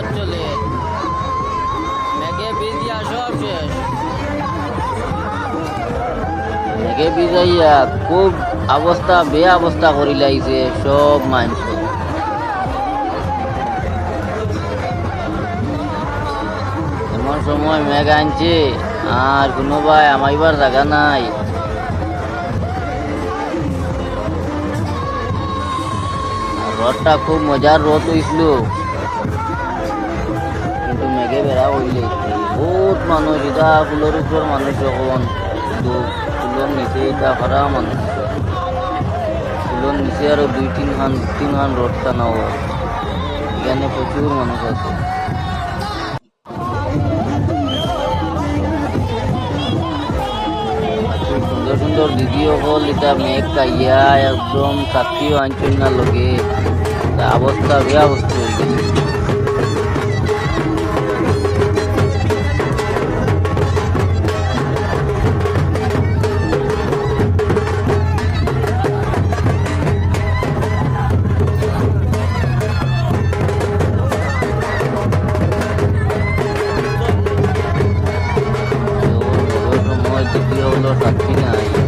অঞ্চলে মেঘে ভিজিয়া সব শেষ। মেঘে ভিজাইয়া খুব অবস্থা বে অবস্থা করি লাইছে সব মানুষ। এমন সময় মেঘ আনছে, আর কোনো ভাই আমার জায়গা নাই। রথটা খুব মজার রথ হয়েছিল হইলে বহুত মানুষ এটা ফুলের উপর মানুষ যখন কিন্তু ফুলের নিচে এটা করা মানুষ ফুলের নিচে আরও দুই তিন খান তিন খান রথ টানাও এখানে প্রচুর মানুষ আছে। সুন্দর সুন্দর ভিডিও কল এটা মেঘ কাইয়া একদম চাকরিও আনছেন না লগে অবস্থা বেয়া অবস্থা হয়ে গেছে। তো ওই সময় দ্বিতীয় হলো সাক্ষী নাই